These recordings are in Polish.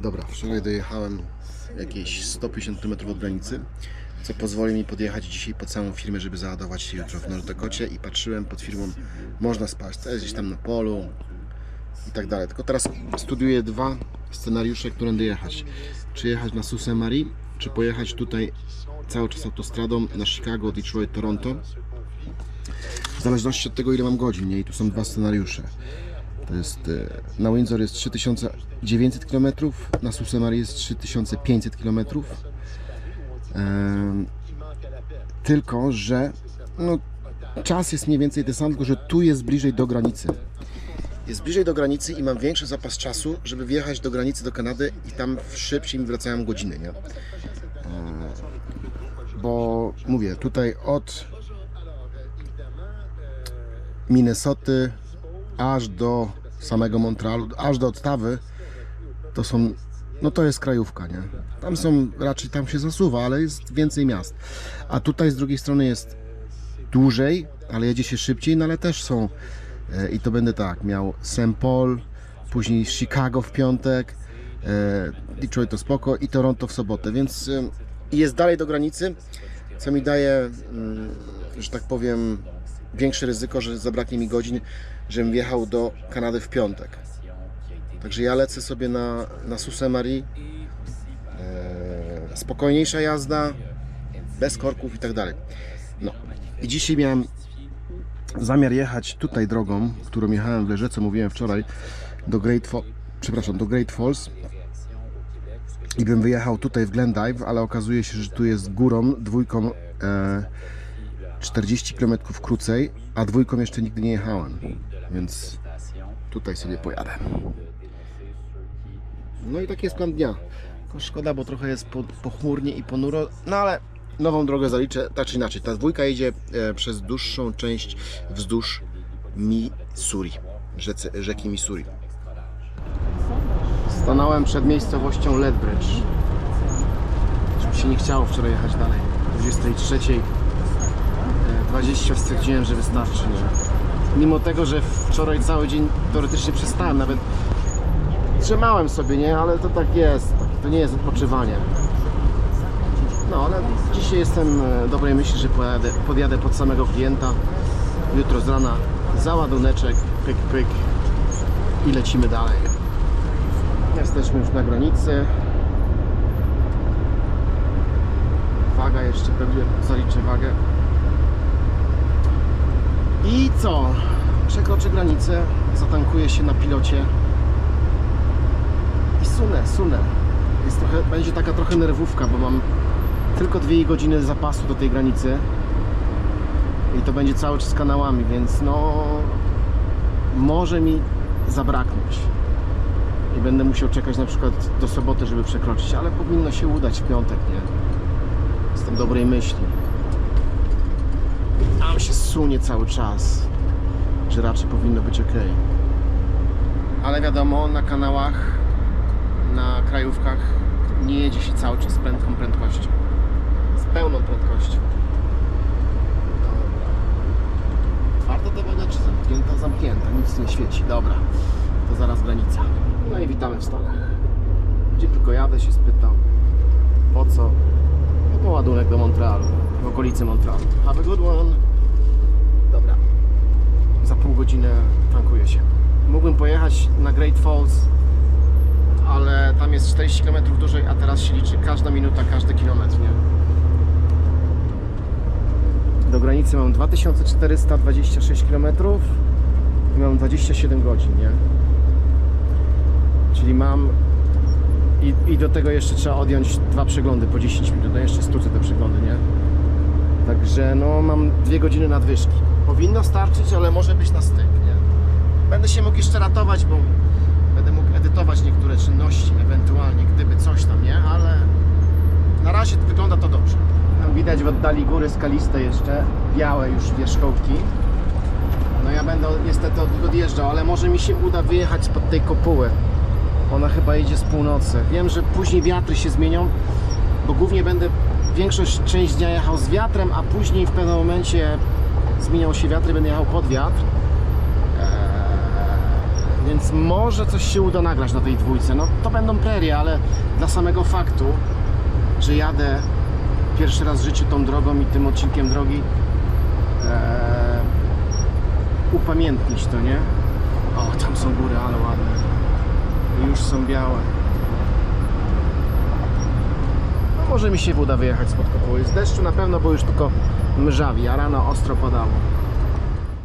Dobra, wczoraj dojechałem jakieś 150 km od granicy, co pozwoli mi podjechać dzisiaj po całą firmę, żeby załadować się jutro w Nordokocie i patrzyłem pod firmą, można spać, to jest gdzieś tam na polu i tak dalej. Tylko teraz studiuję dwa scenariusze, którędy jechać. Czy jechać na Sault. Marie, czy pojechać tutaj cały czas autostradą na Chicago, Detroit, Toronto. W zależności od tego, ile mam godzin, nie? I tu są dwa scenariusze. To jest, e, na Windsor jest 3900 km, na. Marie jest 3500 km. Tylko, że no, czas jest mniej więcej ten sam, tylko że tu jest bliżej do granicy. Jest bliżej do granicy i mam większy zapas czasu, żeby wjechać do granicy do Kanady i tam szybciej mi wracają godziny, nie? E, Bo mówię, tutaj od Minnesoty aż do samego Montrealu, aż do Ottawy, to są, no to jest krajówka, nie? Tam są, raczej tam się zasuwa, ale jest więcej miast. A tutaj z drugiej strony jest dłużej, ale jedzie się szybciej, no ale też są e, i to będę tak, miał St. Paul, później Chicago w piątek, e, Detroit to spoko i Toronto w sobotę, więc e, jest dalej do granicy, co mi daje, mm, że tak powiem, większe ryzyko, że zabraknie mi godzin, żebym wjechał do Kanady w piątek. Także ja lecę sobie na, na Sault Ste. Marie. Spokojniejsza jazda, bez korków i tak dalej. No i dzisiaj miałem zamiar jechać tutaj drogą, którą jechałem w Leże, mówiłem wczoraj, do Great Falls, przepraszam, do Great Falls i bym wyjechał tutaj w Glendive, ale okazuje się, że tu jest górą, dwójką e, 40 km krócej, a dwójką jeszcze nigdy nie jechałem, więc tutaj sobie pojadę. No i taki jest plan dnia. Tylko szkoda, bo trochę jest po, pochmurnie i ponuro, no ale nową drogę zaliczę, tak czy inaczej. Ta dwójka jedzie e, przez dłuższą część wzdłuż Missouri, rzece, rzeki Missouri. Stanąłem przed miejscowością Lethbridge. Już mi się nie chciało wczoraj jechać dalej. O 23. 20 stwierdziłem, że wystarczy. Nie? Mimo tego, że wczoraj cały dzień teoretycznie przestałem, nawet trzymałem sobie, nie? Ale to tak jest. To nie jest odpoczywanie. No, ale dzisiaj jestem e, dobrej myśli, że pojadę, podjadę pod samego klienta. Jutro z rana załaduneczek, pyk, pyk i lecimy dalej. Jesteśmy już na granicy. Waga jeszcze pewnie zaliczę wagę. I co? Przekroczę granicę, zatankuję się na pilocie i sunę, sunę. Jest trochę, będzie taka trochę nerwówka, bo mam tylko 2 godziny zapasu do tej granicy i to będzie cały czas kanałami, więc no może mi zabraknąć i będę musiał czekać na przykład do soboty, żeby przekroczyć, ale powinno się udać w piątek, nie? Jestem dobrej myśli. Tam się sunie cały czas, że raczej powinno być ok. Ale wiadomo, na kanałach, na krajówkach nie jedzie się cały czas z prędką prędkością. Z pełną prędkością. Otwarta ta woda czy zamknięta? Zamknięta, nic nie świeci. Dobra, to zaraz granica. No i witamy w Stanach. Gdzie tylko jadę się spytał, po co? No po ładunek do Montrealu, w okolicy Montrealu. Have a good one. Pół godziny tankuję się. Mógłbym pojechać na Great Falls, ale tam jest 40 km dłużej, a teraz się liczy każda minuta, każdy kilometr, nie? Do granicy mam 2426 km i mam 27 godzin, nie? Czyli mam i, i do tego jeszcze trzeba odjąć dwa przeglądy po 10 minut, no jeszcze skrócę te przeglądy, nie? Także no mam dwie godziny nadwyżki. Powinno starczyć, ale może być na styk, nie? Będę się mógł jeszcze ratować, bo będę mógł edytować niektóre czynności, ewentualnie, gdyby coś tam, nie? Ale na razie wygląda to dobrze. Tam widać w oddali góry skaliste jeszcze, białe już wierzchołki. No ja będę niestety od- odjeżdżał, ale może mi się uda wyjechać spod tej kopuły. Ona chyba jedzie z północy. Wiem, że później wiatry się zmienią, bo głównie będę większość, część dnia jechał z wiatrem, a później w pewnym momencie zmienią się wiatry, będę jechał pod wiatr. Eee, Więc może coś się uda nagrać na tej dwójce. No to będą prerie, ale dla samego faktu, że jadę pierwszy raz w życiu tą drogą i tym odcinkiem drogi e, upamiętnić to, nie? O, tam są góry, ale ładne. Już są białe. No może mi się uda wyjechać spod kopuły. Z deszczu na pewno, bo już tylko mrzawi, a rano ostro padało.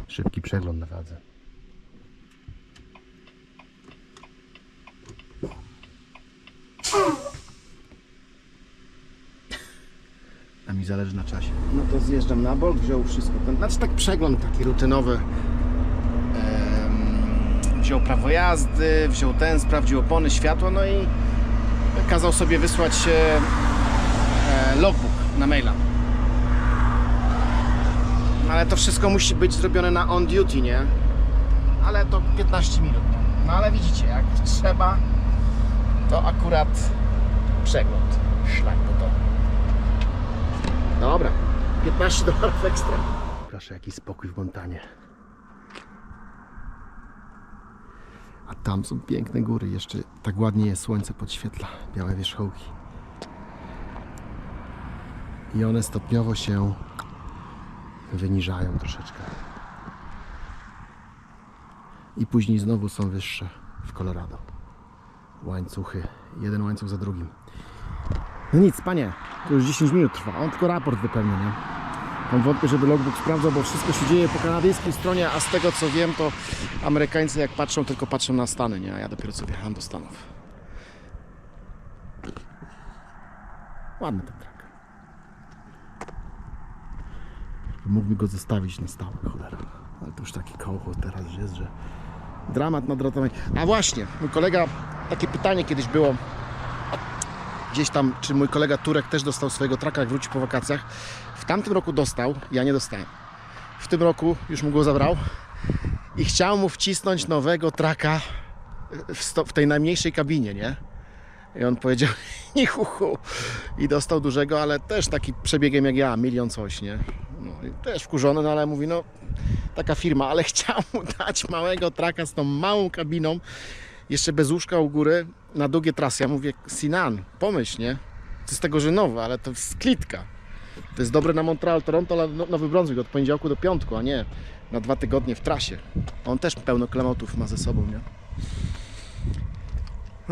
Szybki przegląd na wadze. A mi zależy na czasie. No to zjeżdżam na bok, wziął wszystko. Ten, znaczy tak przegląd taki rutynowy. Em, wziął prawo jazdy, wziął ten, sprawdził opony, światło, no i kazał sobie wysłać logbook na maila. Ale to wszystko musi być zrobione na on duty, nie? Ale to 15 minut. No ale widzicie, jak trzeba, to akurat przegląd. Szlak to to. Dobra, 15 dolarów ekstra. Proszę, jaki spokój w Montanie. A tam są piękne góry, jeszcze tak ładnie je słońce podświetla, białe wierzchołki. I one stopniowo się wyniżają troszeczkę. I później znowu są wyższe w Colorado. Łańcuchy, jeden łańcuch za drugim. No nic, panie, to już 10 minut trwa. On tylko raport wypełni, nie? Mam wątpię, żeby logbook sprawdzał, bo wszystko się dzieje po kanadyjskiej stronie, a z tego co wiem, to Amerykańcy jak patrzą, tylko patrzą na Stany, nie? A ja dopiero co wjechałem do Stanów. Ładny ten trak. Mógłby go zostawić na stałe, cholera. Ale to już taki kołchot teraz jest, że dramat nad ratami. A właśnie, mój kolega, takie pytanie kiedyś było, gdzieś tam, czy mój kolega Turek też dostał swojego traka, jak wrócił po wakacjach. W tamtym roku dostał, ja nie dostałem. W tym roku już mu go zabrał i chciał mu wcisnąć nowego traka w, w tej najmniejszej kabinie, nie? I on powiedział, nie hu, hu. I dostał dużego, ale też taki przebiegiem jak ja, milion coś, nie? No, i też wkurzony, no ale mówi, no taka firma, ale chciał mu dać małego traka z tą małą kabiną, jeszcze bez łóżka u góry, na długie trasy. Ja mówię, Sinan, pomyśl, nie? To z tego, że nowe, ale to jest klitka. To jest dobre na Montreal, Toronto, ale no- Nowy Brunswick od poniedziałku do piątku, a nie na dwa tygodnie w trasie. On też pełno klamotów ma ze sobą, nie?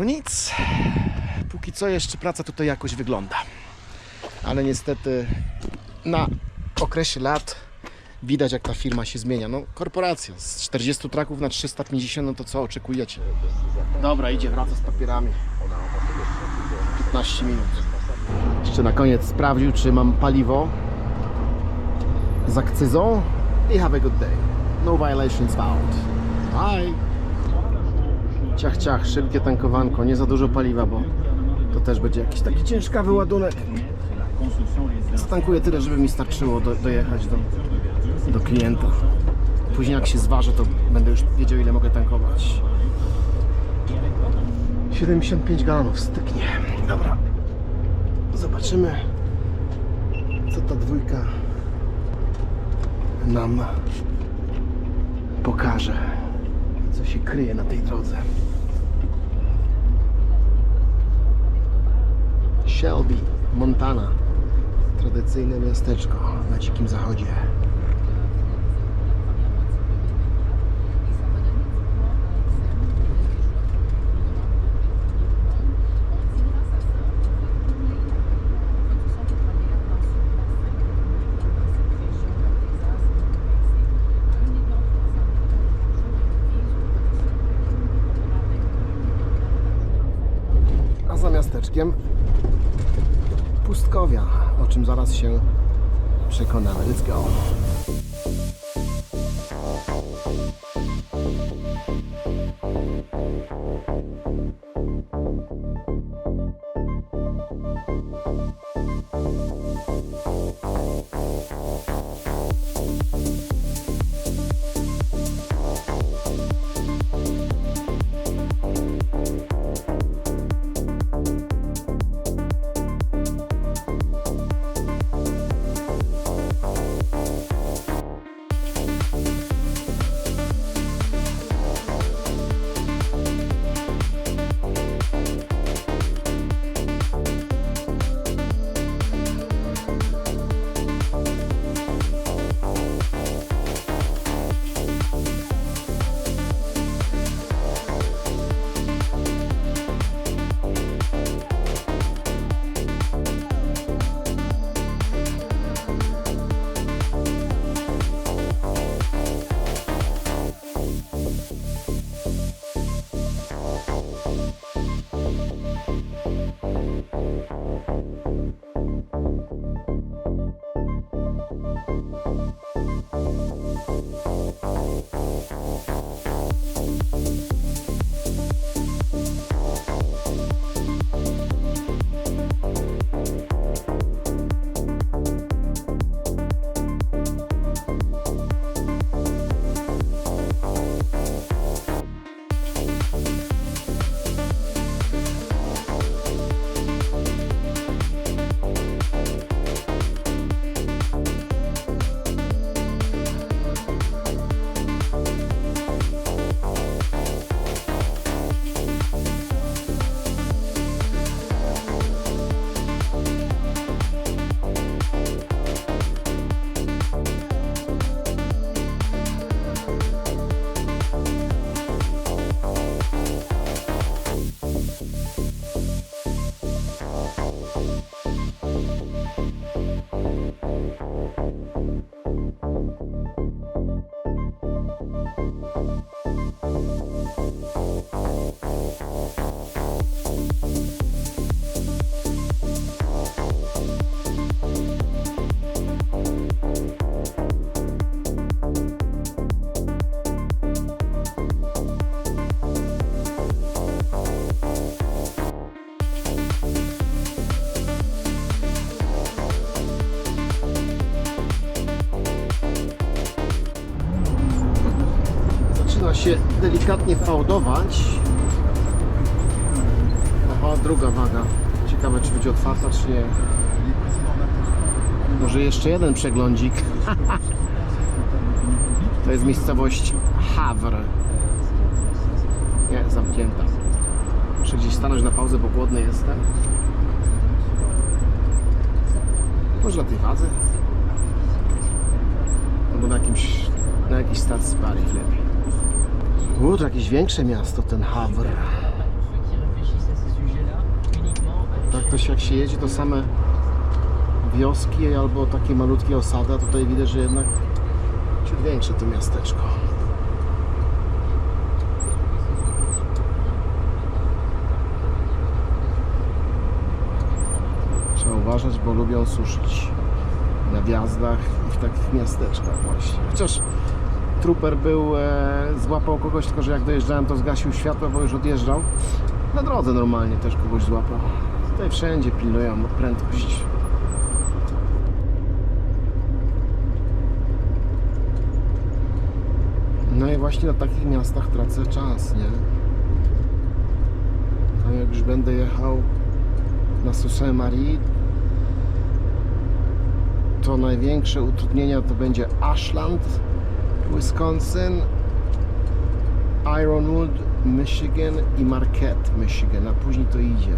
No nic. Póki co jeszcze praca tutaj jakoś wygląda. Ale niestety na okresie lat widać jak ta firma się zmienia. No korporacja z 40 traków na 350, no to co oczekujecie? Dobra, idzie, wraca z papierami. 15 minut. Jeszcze na koniec sprawdził, czy mam paliwo z akcyzą i have a good day. No violations found. Bye. Ciach, ciach, szybkie tankowanko, nie za dużo paliwa, bo to też będzie jakiś taki ciężkawy ładunek. Stankuję tyle, żeby mi starczyło do, dojechać do, do klienta. Później jak się zważę, to będę już wiedział ile mogę tankować. 75 galonów styknie. Dobra. Zobaczymy co ta dwójka nam pokaże. Co się kryje na tej drodze. Shelby, Montana. Tradycyjne miasteczko na dzikim zachodzie. Za miasteczkiem pustkowia, o czym zaraz się przekonamy. Let's go. Delikatnie fałdować. Aha, druga waga. Ciekawe, czy będzie otwarta, czy nie. Może jeszcze jeden przeglądzik. To jest miejscowość Havre. Nie, zamknięta. Muszę gdzieś stanąć na pauzę, bo głodny jestem. Może na tej wadze? Albo na jakimś, na jakiejś stacji paliw lepiej. U, to jakieś większe miasto, ten Havre. Tak to się, jak się jedzie, to same wioski albo takie malutkie osady, a tutaj widać, że jednak ciut większe to miasteczko. Trzeba uważać, bo lubią suszyć na wjazdach i w takich miasteczkach właśnie. Chociaż trooper był, e, złapał kogoś, tylko że jak dojeżdżałem to zgasił światło, bo już odjeżdżał. Na drodze normalnie też kogoś złapał. Tutaj wszędzie pilnują prędkość. No i właśnie na takich miastach tracę czas, nie? A jak już będę jechał na Sault Marie, to największe utrudnienia to będzie Ashland, Wisconsin, Ironwood, Michigan i Marquette, Michigan, a później to idzie.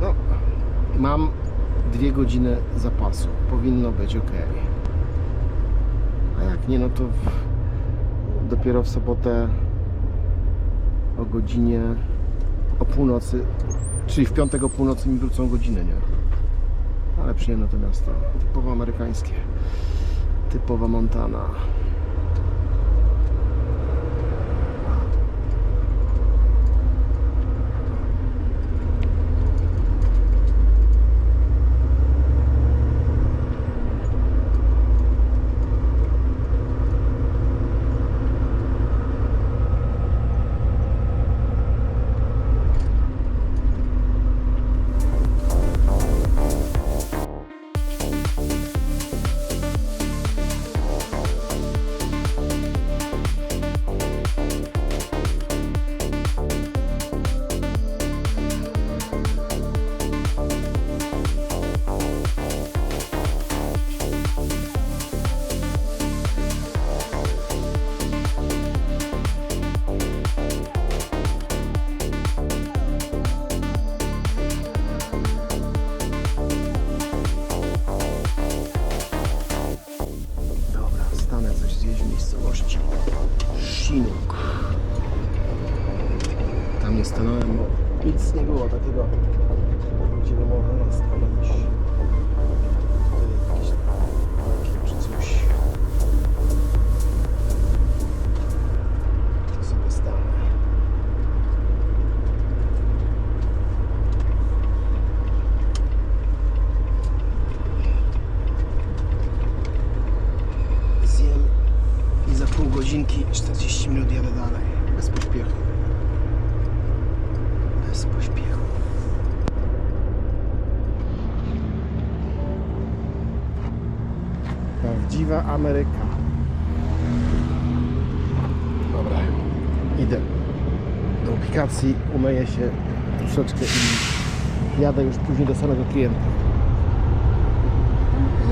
No, mam dwie godziny zapasu. Powinno być ok. A jak nie, no to w, dopiero w sobotę o godzinie o północy, czyli w piątek o północy mi wrócą godziny, nie? Ale przyjemne to miasto. Typowo amerykańskie. Typowa Montana. Godzinki 40 minut jadę dalej. Bez pośpiechu. Bez pośpiechu. Prawdziwa Ameryka. Dobra, idę do aplikacji, umyję się troszeczkę i jadę już później do samego klienta.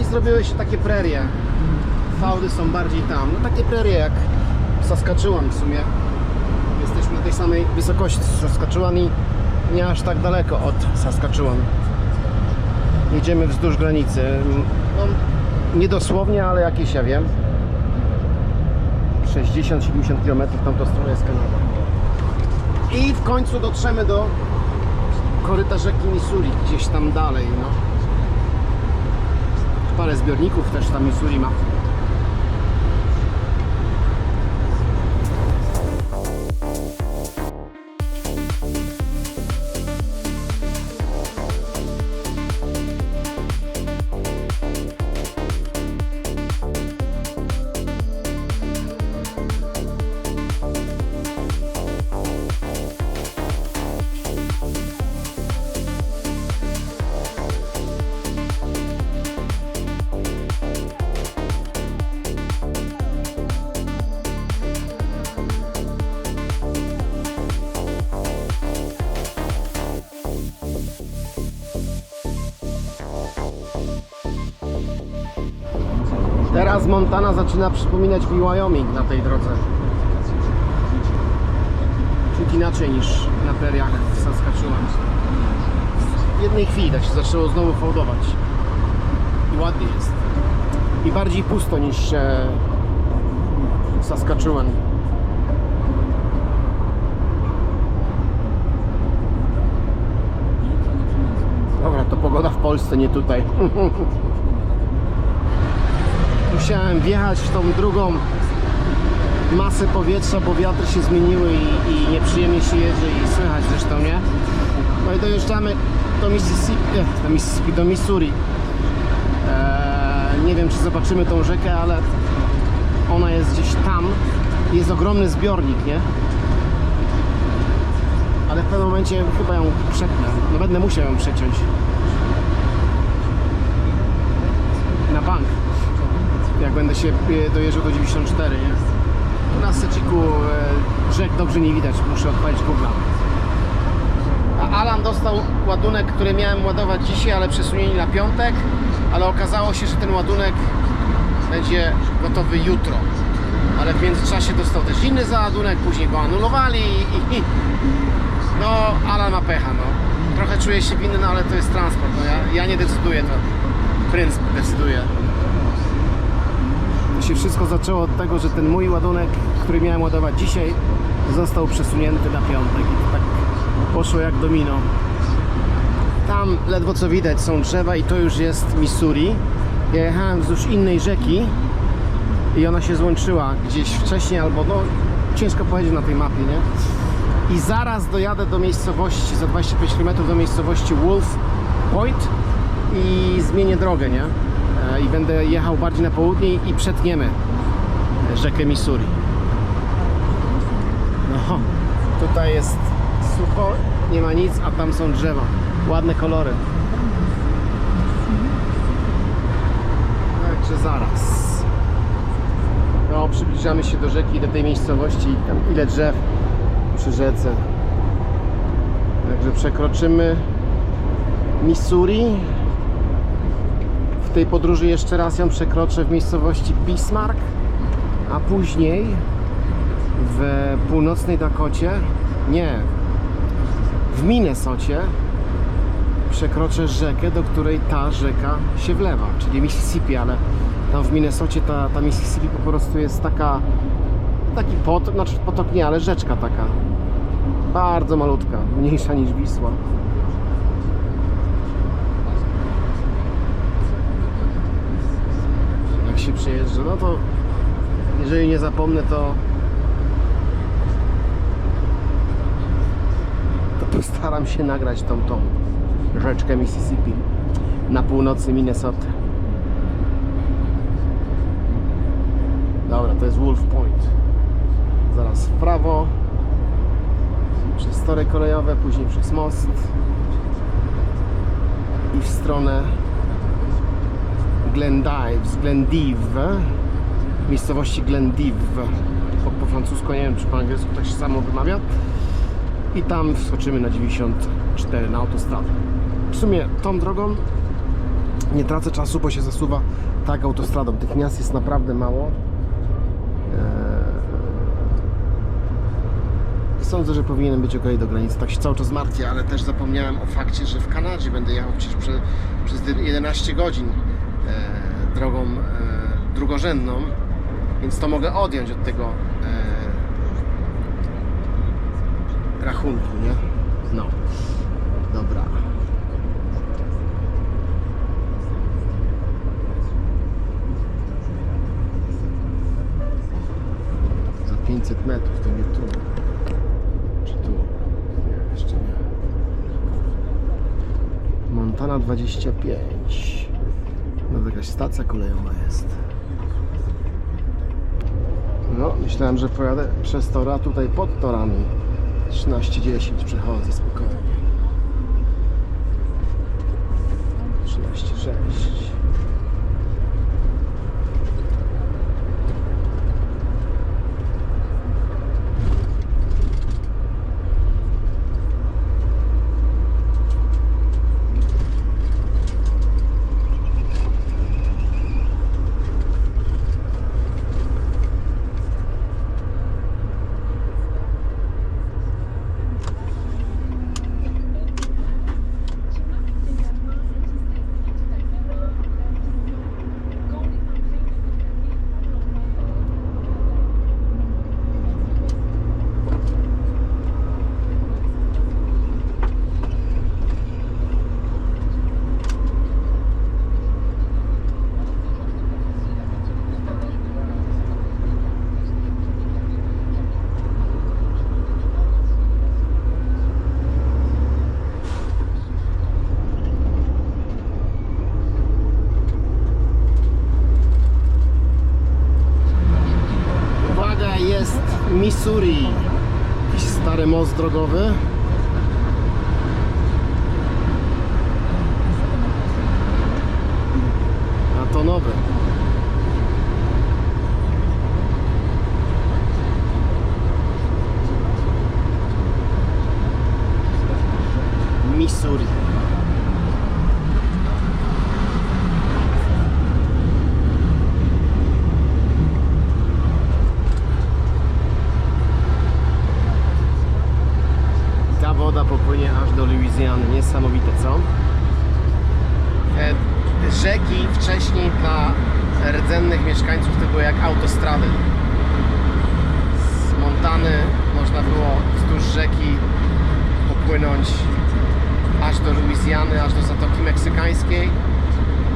I zrobiły się takie prerie fałdy są bardziej tam. No takie prerie jak Saskatchewan w sumie. Jesteśmy na tej samej wysokości Saskatchewan i nie aż tak daleko od Saskatchewan. Jedziemy wzdłuż granicy. No, nie dosłownie, ale jakieś ja wiem. 60-70 km w tamtą stronę jest Kanada. I w końcu dotrzemy do koryta rzeki Missouri, gdzieś tam dalej. No. Parę zbiorników też tam Missouri ma. Zaczyna przypominać mi Wyoming na tej drodze. Ciut inaczej niż na preriach w Saskatchewan. W jednej chwili tak się zaczęło znowu fałdować. I ładnie jest. I bardziej pusto niż e, w Saskatchewan. Dobra, to pogoda w Polsce, nie tutaj. Musiałem wjechać w tą drugą masę powietrza, bo wiatry się zmieniły i, i nieprzyjemnie się jedzie i słychać zresztą, nie? No i dojeżdżamy do Mississippi, do Mississippi, do Missouri. Eee, nie wiem, czy zobaczymy tą rzekę, ale ona jest gdzieś tam. Jest ogromny zbiornik, nie? Ale w pewnym momencie chyba ją przetnę. No będę musiał ją przeciąć. Na bank. Jak będę się e, dojeżdżał do 94, nie? Na Seciku e, rzek dobrze nie widać, muszę odpalić Google. A Alan dostał ładunek, który miałem ładować dzisiaj, ale przesunięli na piątek, ale okazało się, że ten ładunek będzie gotowy jutro. Ale w międzyczasie dostał też inny załadunek, później go anulowali i, i no Alan ma pecha, no. Trochę czuję się winny, no ale to jest transport, no ja, ja nie decyduję, to Prince decyduje. Się wszystko zaczęło od tego, że ten mój ładunek, który miałem ładować dzisiaj, został przesunięty na piątek i to tak poszło jak domino. Tam ledwo co widać są drzewa i to już jest Missouri. Ja jechałem wzdłuż innej rzeki i ona się złączyła gdzieś wcześniej albo no ciężko powiedzieć na tej mapie, nie? I zaraz dojadę do miejscowości, za 25 km do miejscowości Wolf Point i zmienię drogę, nie? E, I będę jechał bardziej na południe i przetniemy rzekę Missouri. No, tutaj jest sucho, nie ma nic, a tam są drzewa. Ładne kolory. Także zaraz. No, przybliżamy się do rzeki, do tej miejscowości. Tam ile drzew przy rzece. Także przekroczymy Missouri. Tej podróży jeszcze raz ją przekroczę w miejscowości Bismarck, a później w północnej Dakocie, nie, w Minnesocie przekroczę rzekę, do której ta rzeka się wlewa, czyli Mississippi, ale tam w Minnesocie ta, ta Mississippi po prostu jest taka taki potok, znaczy potok nie, ale rzeczka taka bardzo malutka, mniejsza niż Wisła. Jak przejeżdża, no to jeżeli nie zapomnę, to to postaram się nagrać tą, tą rzeczkę Mississippi na północy Minnesota. Dobra, to jest Wolf Point. Zaraz w prawo, przez tory kolejowe, później przez most i w stronę Glendives, Glendive, miejscowości Glendive. Po, po francusku, nie wiem czy po angielsku tak się samo wymawia. I tam wskoczymy na 94 na autostradę. W sumie tą drogą nie tracę czasu, bo się zasuwa tak autostradą. Tych miast jest naprawdę mało. Eee, Sądzę, że powinienem być ok do granicy. Tak się cały czas martwię, ale też zapomniałem o fakcie, że w Kanadzie będę jechał przecież prze, przez 11 godzin drogą e, drugorzędną, więc to mogę odjąć od tego e, rachunku, nie? No. Dobra. Za 500 metrów to nie tu. Czy tu? Nie, jeszcze nie. Montana 25. To jakaś stacja kolejowa jest. No, myślałem, że pojadę przez tora, tutaj pod torami. 13.10 przechodzę spokojnie. Drogowy. A to nowy. Missouri. Ta woda popłynie aż do Luizjany. Niesamowite, co? E, rzeki wcześniej dla rdzennych mieszkańców to były jak autostrady. Z Montany można było wzdłuż rzeki popłynąć aż do Luizjany, aż do Zatoki Meksykańskiej.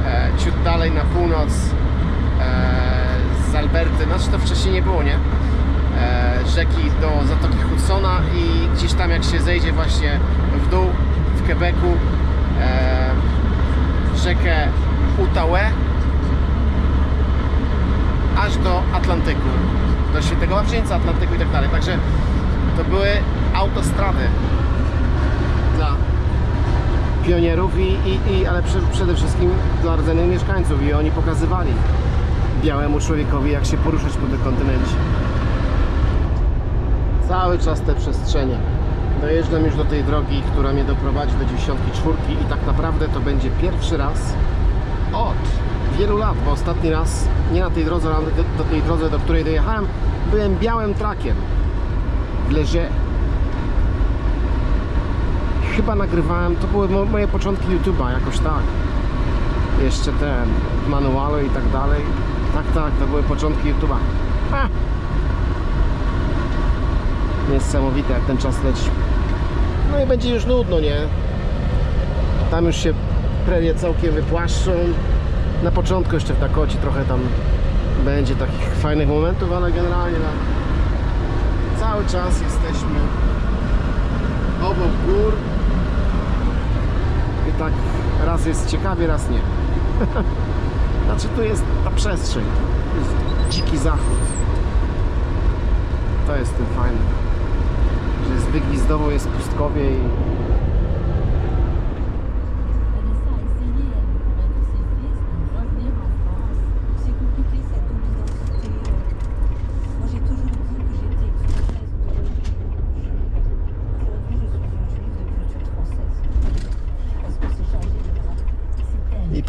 E, ciut dalej na północ e, z Alberty, znaczy to wcześniej nie było, nie? E, rzeki do Zatoki Hudsona i gdzieś tam jak się zejdzie właśnie w dół w Quebecu e, rzekę Outaouais aż do Atlantyku, do Świętego Ławczyńca, Atlantyku i tak dalej. Także to były autostrady pionierów i, i, i ale prze, przede wszystkim dla rdzennych mieszkańców i oni pokazywali białemu człowiekowi jak się poruszać po tym kontynencie. Cały czas te przestrzenie. Dojeżdżam już do tej drogi, która mnie doprowadzi do 94 i tak naprawdę to będzie pierwszy raz od wielu lat, bo ostatni raz nie na tej drodze, ale do, do tej drodze, do której dojechałem, byłem białym trakiem w Leże. Chyba nagrywałem, to były mo- moje początki YouTube'a, jakoś tak. Jeszcze ten, manualu i tak dalej. Tak, tak, to były początki YouTube'a. Niesamowite, jak ten czas leci. No i będzie już nudno, nie? Tam już się prerie całkiem wypłaszczą. Na początku jeszcze w Dakocie trochę tam będzie takich fajnych momentów, ale generalnie no, cały czas jesteśmy obok gór tak raz jest ciekawie, raz nie. znaczy tu jest ta przestrzeń, tu jest dziki zachód. To jest tym fajne, że jest wygwizdowo, jest pustkowie i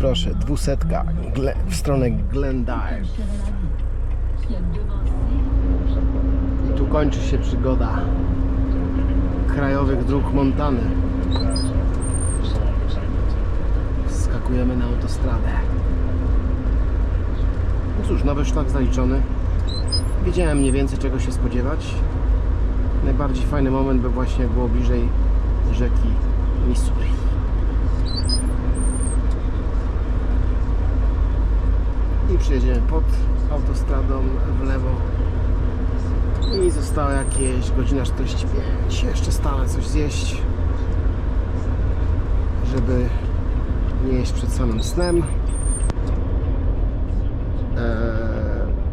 proszę, dwusetka gle, w stronę devancé I tu kończy się przygoda krajowych dróg Montany. Skakujemy na autostradę. No cóż, nowy szlak zaliczony. Wiedziałem mniej więcej czego się spodziewać. Najbardziej fajny moment był właśnie było bliżej rzeki Missouri. Przyjedziemy pod autostradą w lewo i została jakieś godzina 45. Jeszcze stanę coś zjeść, żeby nie jeść przed samym snem. Eee,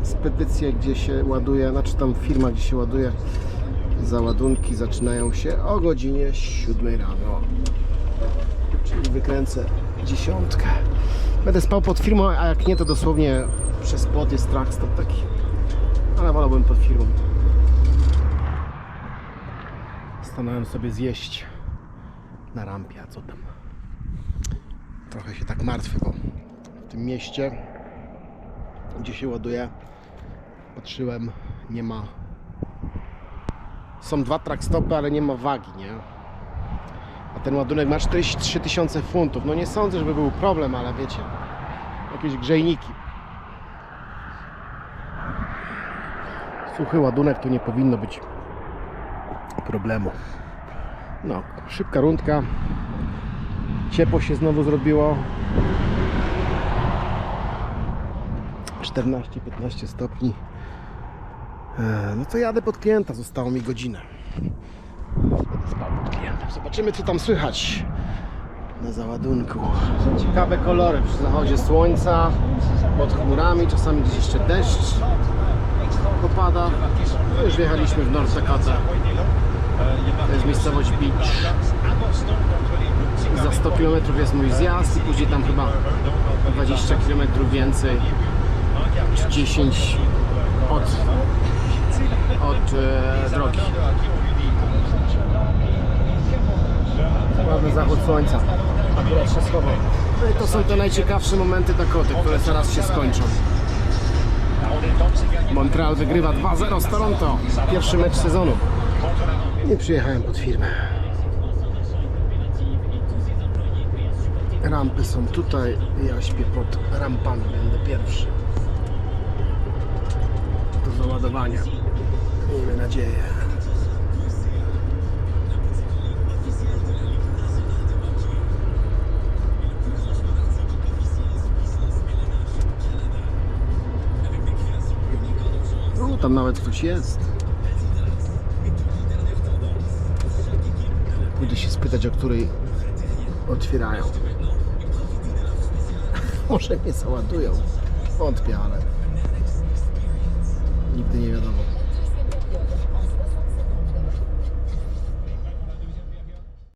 spedycje, gdzie się ładuje, znaczy tam firma, gdzie się ładuje załadunki zaczynają się o godzinie 7 rano. Czyli wykręcę dziesiątkę. Będę spał pod firmą, a jak nie, to dosłownie przez płot jest stop taki. Ale wolałbym pod firmą. Stanąłem sobie zjeść na rampie, a co tam? Trochę się tak martwy, bo w tym mieście, gdzie się ładuje, patrzyłem, nie ma. Są dwa track stopy, ale nie ma wagi, nie? Ten ładunek ma 43 tysiące funtów. No nie sądzę, żeby był problem, ale wiecie, jakieś grzejniki. Suchy ładunek tu nie powinno być problemu. No, szybka rundka. Ciepło się znowu zrobiło. 14-15 stopni. E, No to jadę pod klienta, zostało mi godzinę. Będę spał. Zobaczymy co tam słychać na załadunku. Ciekawe kolory przy zachodzie słońca, pod chmurami, czasami gdzieś jeszcze deszcz popada. Już wjechaliśmy w North Dakota. miejscowość Beach. Za 100 km jest mój zjazd i później tam chyba 20 km więcej czy 10 od, od e, drogi. Ładny zachód słońca. Akurat się schował. No i to są te najciekawsze momenty Dakoty, które zaraz się skończą. Montreal wygrywa 2-0 z Toronto. Pierwszy mecz sezonu. Nie przyjechałem pod firmę. Rampy są tutaj. Ja śpię pod rampami. Będę pierwszy. Do załadowania. Miejmy nadzieję. O, tam nawet ktoś jest. Pójdę się spytać, o której otwierają. Może mnie załadują. Wątpię, ale nigdy nie wiadomo.